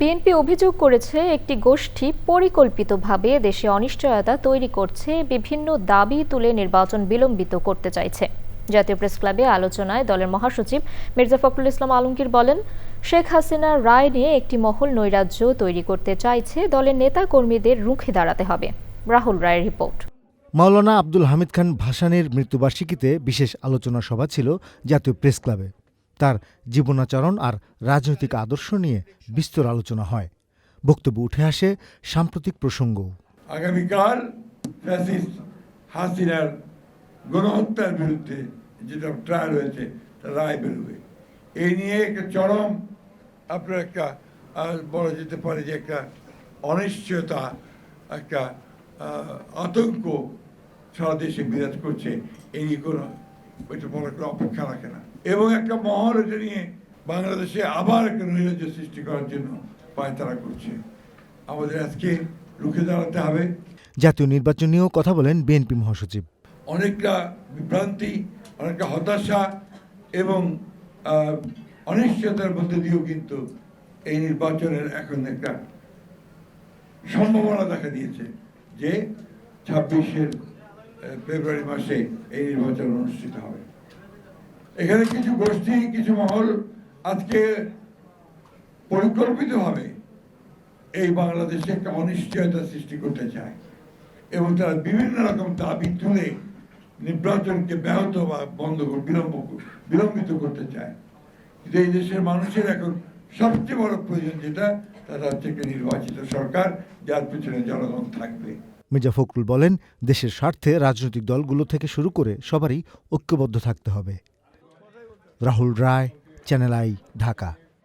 BNP অভিযোগ করেছে, একটি গোষ্ঠী পরিকল্পিতভাবে দেশে অনিশ্চয়তা তৈরি করছে, বিভিন্ন দাবি তুলে নির্বাচন বিলম্বিত করতে চাইছে। জাতীয় প্রেস ক্লাবে আলোচনায় দলের মহাসচিব মির্জা ফখরুল ইসলাম আলমগীর বলেন, শেখ হাসিনার রায় নিয়ে একটি মহল নৈরাজ্য তৈরি করতে চাইছে, দলের নেতা কর্মীদের রুখে দাঁড়াতে হবে। রাহুল রায়ের রিপোর্ট। মাওলানা আব্দুল হামিদ খান ভাসানের মৃত্যুবার্ষিকীতে বিশেষ আলোচনা সভা ছিল জাতীয় প্রেস ক্লাবে। তার জীবনাচরণ আর রাজনৈতিক আদর্শ নিয়ে বিস্তর আলোচনা হয়। বক্তব্য উঠে আসে সাম্প্রতিক প্রসঙ্গও আগামীকাল হাসিনার গণহত্যার বিরুদ্ধে যেটা ট্রায়াল হয়েছে রায় বেরোবে এই নিয়ে একটা চরম, আপনার একটা বলা যেতে পারে যে একটা অনিশ্চয়তা, একটা আতঙ্ক সারা দেশে বিরাজ করছে। এই নিয়ে কোনো ওইটা বলার কোনো অপেক্ষা রাখে না। এবং একটা মহল এটা নিয়ে বাংলাদেশে আবার একটা নৈরাজ্য সৃষ্টি করার জন্য পায়তারা করছে। আমাদের আজকে রুখে দাঁড়াতে হবে। জাতীয় নির্বাচন নিয়েও কথা বলেন বিএনপি মহাসচিব। অনেকটা বিভ্রান্তি অনেকটা হতাশা এবং অনিশ্চয়তার মধ্যে দিয়েও কিন্তু এই নির্বাচনের এখন একটা সম্ভাবনা দেখা দিয়েছে যে ছাব্বিশের ফেব্রুয়ারি মাসে এই নির্বাচন অনুষ্ঠিত হবে। এখানে কিছু গোষ্ঠী, কিছু মহল আজকে পরিকল্পিতভাবে এই বাংলাদেশে একটা অনিশ্চয়তা সৃষ্টি করতে চায় এবং তারা বিভিন্ন রকম দাবি তুলে নির্বাচনকে ব্যাহত বা বন্ধ বিলম্ব বিলম্বিত করতে চায়। কিন্তু এই দেশের মানুষের এখন সবচেয়ে বড় প্রয়োজন যেটা তারা হচ্ছে একটা নির্বাচিত সরকার, যার পিছনে জনগণ থাকবে। মির্জা ফখরুল বলেন, দেশের স্বার্থে রাজনৈতিক দলগুলো থেকে শুরু করে সবারই ঐক্যবদ্ধ থাকতে হবে। Rahul Roy, Channel I, Dhaka.